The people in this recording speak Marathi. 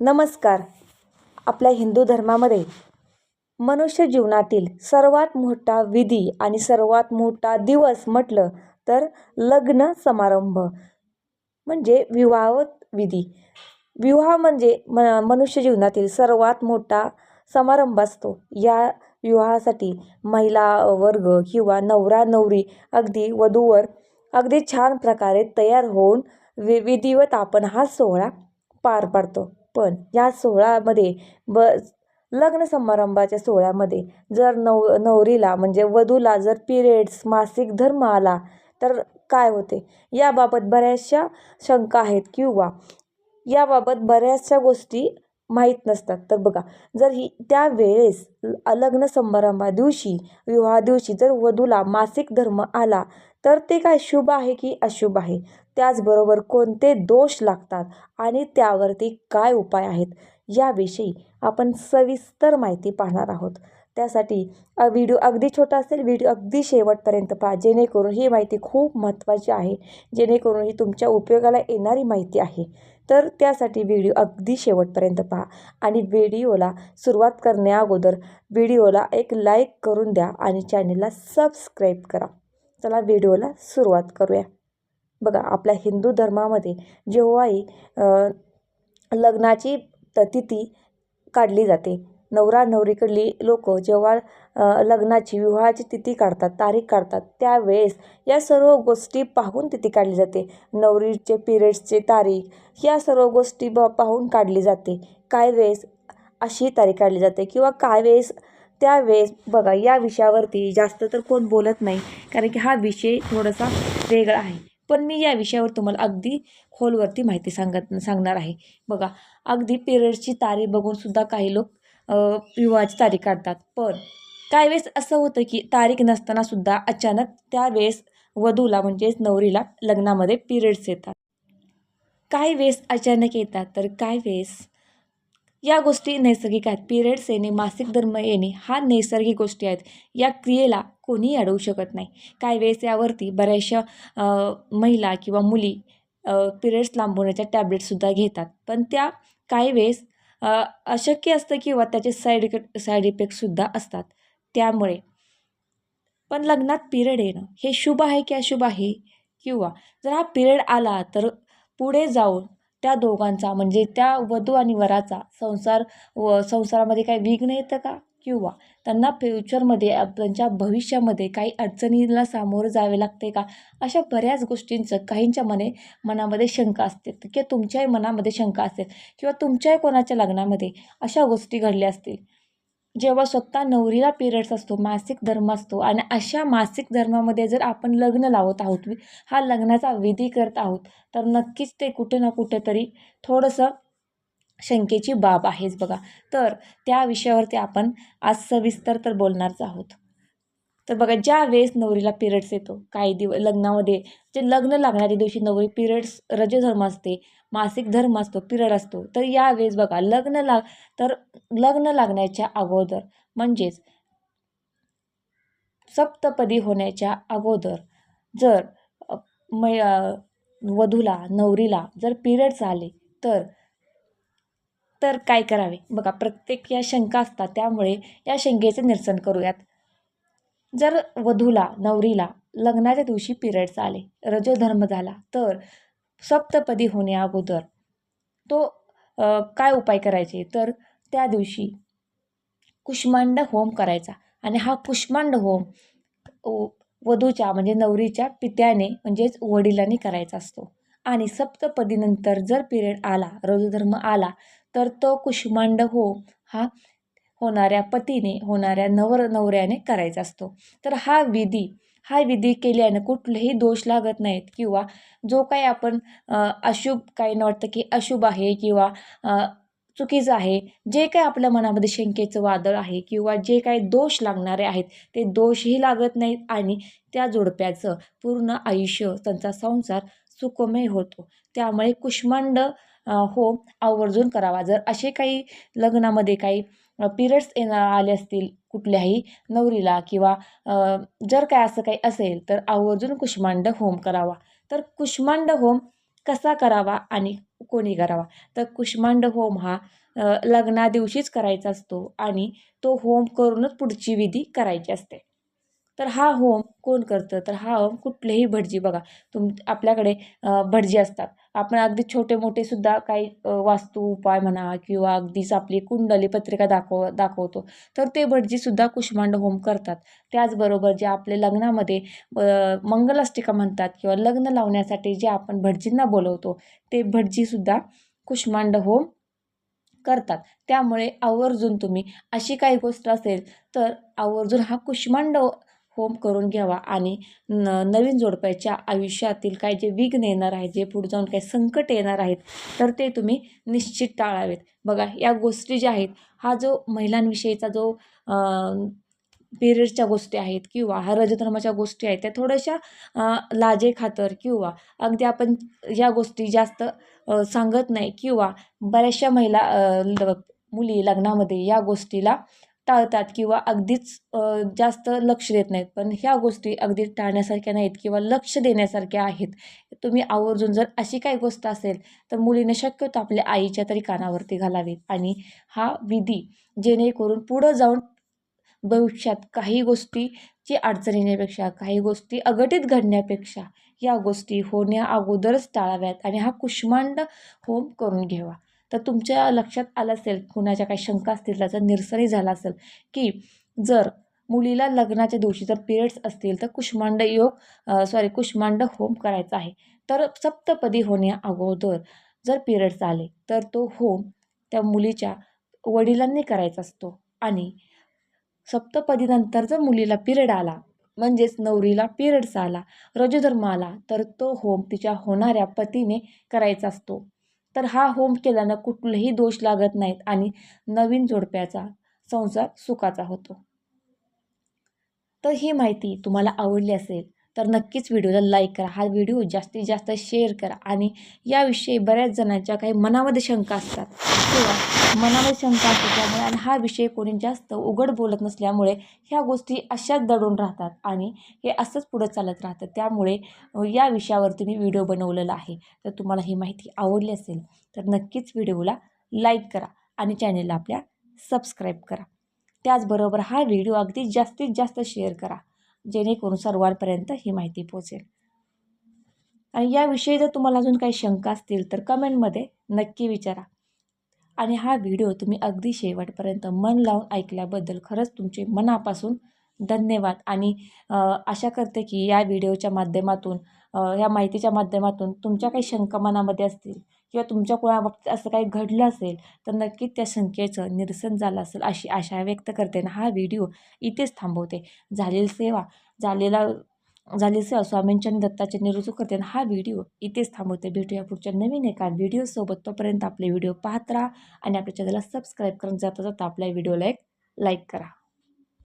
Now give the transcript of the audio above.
नमस्कार. आपल्या हिंदू धर्मामध्ये मनुष्य जीवनातील सर्वात मोठा विधी आणि सर्वात मोठा दिवस म्हटलं तर लग्न समारंभ म्हणजे विवाह विधी. विवाह म्हणजे म मनुष्य जीवनातील सर्वात मोठा समारंभ असतो. या विवाहासाठी महिला वर्ग किंवा नवरा नवरी अगदी वधूवर अगदी छान प्रकारे तयार होऊन वि विधिवत आपण हा सोहळा पार पाडतो. पण या सोहळ्यामध्ये ब लग्न समारंभाच्या सोहळ्यामध्ये जर नव नवरीला म्हणजे वधूला जर पिरियड्स मासिक धर्म आला तर काय होते? याबाबत बऱ्याचशा शंका आहेत किंवा याबाबत बऱ्याचशा गोष्टी माहीत नसतात. तर बघा जर ही त्यावेळेस लग्न समारंभा दिवशी विवाहा दिवशी जर वधूला मासिक धर्म आला तर ते काय शुभ आहे की अशुभ आहे? त्याचबरोबर कोणते दोष लागतात आणि त्यावरती काय उपाय आहेत? याविषयी आपण सविस्तर माहिती पाहणार आहोत. त्यासाठी व्हिडिओ अगदी छोटा असेल व्हिडिओ अगदी शेवटपर्यंत पहा. जेणेकरून ही माहिती खूप महत्त्वाची आहे. जेणेकरून ही तुमच्या उपयोगाला येणारी माहिती आहे. तर त्यासाठी व्हिडिओ अगदी शेवटपर्यंत पहा. आणि व्हिडिओला सुरुवात करण्या व्हिडिओला एक लाईक करून द्या आणि चॅनलला सबस्क्राईब करा. चला व्हिडिओला सुरुवात करूया. बघा आपल्या हिंदू धर्मामध्ये जेव्हाही लग्नाची तिथी काढली जाते. नवरा नवरीकडली लोक जेव्हा लग्नाची विवाहाची तिथी काढतात तारीख काढतात त्यावेळेस या सर्व गोष्टी पाहून तिथी काढली जाते. नवरीचे पिरियड्सचे तारीख या सर्व गोष्टी ब पाहून काढली जाते. काय वेळेस अशी तारीख काढली जाते किंवा काय वेळेस त्यावेळेस बघा या विषयावरती जास्त तर कोण बोलत नाही कारण की हा विषय थोडासा वेगळा आहे. पण मी या विषयावर तुम्हाला अगदी खोलवरती माहिती सांगत सांगणार आहे. बघा अगदी पिरियडची तारीख बघूनसुद्धा काही लोक विवाहाची तारीख काढतात. पण काही वेळेस असं होतं की तारीख नसतानासुद्धा अचानक त्यावेळेस वधूला म्हणजेच नवरीला लग्नामध्ये पिरियड्स येतात. काही वेळेस अचानक येतात तर काही वेळेस या गोष्टी नैसर्गिक आहेत. पिरियड्स येणे मासिक धर्म येणे हा नैसर्गिक गोष्टी आहेत. या क्रियेला कोणीही अडवू शकत नाही. काही वेळेस यावरती बऱ्याचशा महिला किंवा मुली पिरियड्स लांबवण्याच्या टॅबलेटसुद्धा घेतात. पण त्या काही वेळेस अशक्य असतं किंवा त्याचे साईड इफेक्ट साईड इफेक्टसुद्धा असतात. त्यामुळे पण लग्नात पिरियड येणं हे शुभ आहे की अशुभ आहे? किंवा जर हा पिरियड आला तर पुढे जाऊन त्या दोघांचा म्हणजे त्या वधू आणि वराचा संसार व संसारामध्ये काही विघ्न येतं का? किंवा त्यांना फ्युचरमध्ये त्यांच्या भविष्यामध्ये काही अडचणीला सामोरं जावे लागते का? अशा बऱ्याच गोष्टींचं काहींच्या मने मनामध्ये शंका असते. किंवा तुमच्याही मनामध्ये शंका असतील किंवा तुमच्याही कोणाच्या लग्नामध्ये अशा गोष्टी घडल्या असतील. जेव्हा स्वतः नवरीला पिरियड्स असतो मासिक धर्म असतो आणि अशा मासिक धर्मामध्ये जर आपण लग्न लावत आहोत हा लग्नाचा विधी करत आहोत तर नक्कीच ते कुठे ना कुठेतरी थोडंसं शंकेची बाब आहेच बघा. तर त्या विषयावरती आपण आज सविस्तर तर बोलणारच आहोत. तर बघा ज्या वेळेस नवरीला पिरियड्स येतो काही दिव लग्नामध्ये जे लग्न लागणाऱ्या दिवशी नवरी पिरियड्स रजधर्म असते मासिक धर्म असतो पिरियड असतो तर यावेळेस बघा लग्न लाग तर लग्न लागण्याच्या अगोदर म्हणजेच सप्तपदी होण्याच्या अगोदर जर मै वधूला नवरीला जर पिरियड्स आले तर तर काय करावे? बघा प्रत्येक या शंका असतात त्यामुळे या शंकेचे निरसन करूयात. जर वधूला नवरीला लग्नाच्या दिवशी पिरियड्स आले रजोधर्म झाला तर सप्तपदी होण्या अगोदर तो काय उपाय करायचे? तर त्या दिवशी कुष्मांड होम करायचा आणि हा कुष्मांड होम वधूच्या म्हणजे नवरीच्या पित्याने म्हणजेच वडिलांनी करायचा असतो. आणि सप्तपदीनंतर जर पिरियड आला रजोधर्म आला तर तो कुष्मांड होम हा होणाऱ्या पतीने होणाऱ्या नवर नवऱ्याने करायचा असतो. तर हा विधी हा विधी केल्यानं कुठलेही दोष लागत नाहीत किंवा जो काही आपण अशुभ काही वाटतं की अशुभ आहे किंवा चुकीचं आहे जे काही आपल्या मनामध्ये शंकेचं वादळ आहे किंवा जे काही दोष लागणारे आहेत ते दोषही लागत नाहीत आणि त्या जोडप्याचं पूर्ण आयुष्य त्यांचा संसार सुखमय होतो. त्यामुळे कुष्मांड हो आवर्जून करावा. जर असे काही लग्नामध्ये काही पिरियड्स येणार आले असतील कुठल्याही नवरीला किंवा जर काय असं काही असेल तर आवर्जून कुष्मांड होम करावा. तर कुष्मांड होम कसा करावा आणि कोणी करावा? तर कुष्मांड होम हा लग्नादिवशीच करायचा असतो आणि तो होम करूनच पुढची विधी करायची असते. तर हा होम कोण करतं? तर हा होम कुठलेही भटजी बघा. तुम आपल्याकडे भटजी असतात. आपण अगदी छोटे मोठे सुद्धा काही वास्तू उपाय म्हणा किंवा अगदीच आपली कुंडली पत्रिका दाखव दाखवतो. तर ते भटजीसुद्धा कुष्मांड होम करतात. त्याचबरोबर जे आपले लग्नामध्ये मंगलाष्टिका म्हणतात किंवा लग्न लावण्यासाठी जे आपण भटजींना बोलवतो ते भटजीसुद्धा कुष्मांड होम करतात. त्यामुळे आवर्जून तुम्ही अशी काही गोष्ट असेल तर आवर्जून हा कुष्मांड होम करून घ्यावा आणि न नवीन जोडप्याच्या आयुष्यातील काय जे विघ्न येणार आहेत जे पुढे जाऊन काही संकट येणार आहेत तर ते तुम्ही निश्चित टाळावेत. बघा या गोष्टी ज्या आहेत हा जो महिलांविषयीचा जो पिरियडच्या गोष्टी आहेत किंवा हा रजधर्माच्या गोष्टी आहेत त्या थोड्याशा लाजेखातर किंवा अगदी आपण या गोष्टी जास्त सांगत नाही किंवा बऱ्याचशा महिला ल मुली लग्नामध्ये या गोष्टीला टाळतात किंवा अगदीच जास्त लक्ष देत नाहीत. पण ह्या गोष्टी अगदी टाळण्यासारख्या नाहीत किंवा लक्ष देण्यासारख्या आहेत. तुम्ही आवर्जून जर अशी काही गोष्ट असेल तर मुलीने शक्यतो आपल्या आईच्या तरी कानावरती घालावीत आणि हा विधी जेणेकरून पुढं जाऊन भविष्यात काही गोष्टीची अडचण येण्यापेक्षा काही गोष्टी अघटित घडण्यापेक्षा या गोष्टी होण्या अगोदरच टाळाव्यात आणि हा कुष्मांड होम करून घ्यावा. तर तुमच्या लक्षात आलं असेल कुणाच्या काही शंका असतील त्याचा निरसनही झाला असेल की जर मुलीला लग्नाच्या दिवशी जर पिरियड्स असतील तर कुष्मांड योग सॉरी कुष्मांड होम करायचा आहे. तर सप्तपदी होण्या अगोदर जर पिरियड्स आले तर तो होम त्या मुलीच्या वडिलांनी करायचा असतो. आणि सप्तपदीनंतर जर मुलीला पिरियड आला म्हणजेच नवरीला पिरियड्स आला रजधर्म आला तर तो होम तिच्या होणाऱ्या पतीने करायचा असतो. तर हा होम केल्यानं कुठलेही दोष लागत नाहीत आणि नवीन जोडप्याचा संसार सुखाचा होतो. तर ही माहिती तुम्हाला आवडली असेल तर नक्कीच व्हिडिओला लाईक करा. हा व्हिडिओ जास्तीत जास्त शेअर करा. आणि याविषयी बऱ्याच जणांच्या काही मनामध्ये शंका असतात किंवा मनामध्ये शंका असल्यामुळे आणि हा विषय कोणी जास्त उघड बोलत नसल्यामुळे ह्या गोष्टी अशाच दडून राहतात आणि हे असंच पुढं चालत राहतं. त्यामुळे या विषयावरती मी व्हिडिओ बनवलेला आहे. तर तुम्हाला ही माहिती आवडली असेल तर नक्कीच व्हिडिओला लाईक करा आणि चॅनेलला आपल्या सबस्क्राईब करा. त्याचबरोबर हा व्हिडिओ अगदी जास्तीत जास्त शेअर करा. जेणेकरून सर्वांपर्यंत ही माहिती पोचेल आणि याविषयी जर तुम्हाला अजून काही शंका असतील तर कमेंटमध्ये नक्की विचारा. आणि हा व्हिडिओ तुम्ही अगदी शेवटपर्यंत मन लावून ऐकल्याबद्दल खरंच तुमचे मनापासून धन्यवाद. आणि आशा करते की या व्हिडिओच्या माध्यमातून ह्या माहितीच्या माध्यमातून तुमच्या काही शंका मनामध्ये असतील किंवा तुमच्या कुळाबाबतीत असं काही घडलं असेल तर नक्कीच त्या शंकेचं निरसन झालं असेल अशी आशा व्यक्त करते ना हा व्हिडिओ इथेच थांबवते. झालेली सेवा झालेला झालेली सेवा स्वामींच्या आणि दत्ताच्या निरुजू करते ना हा व्हिडिओ इथेच थांबवते. भेटूया पुढच्या नवीन एका व्हिडिओसोबत तोपर्यंत आपले व्हिडिओ पाहत राहा आणि आपल्या चॅनलला सबस्क्राईब करून जाता जाता आपल्या व्हिडिओला एक लाईक करा.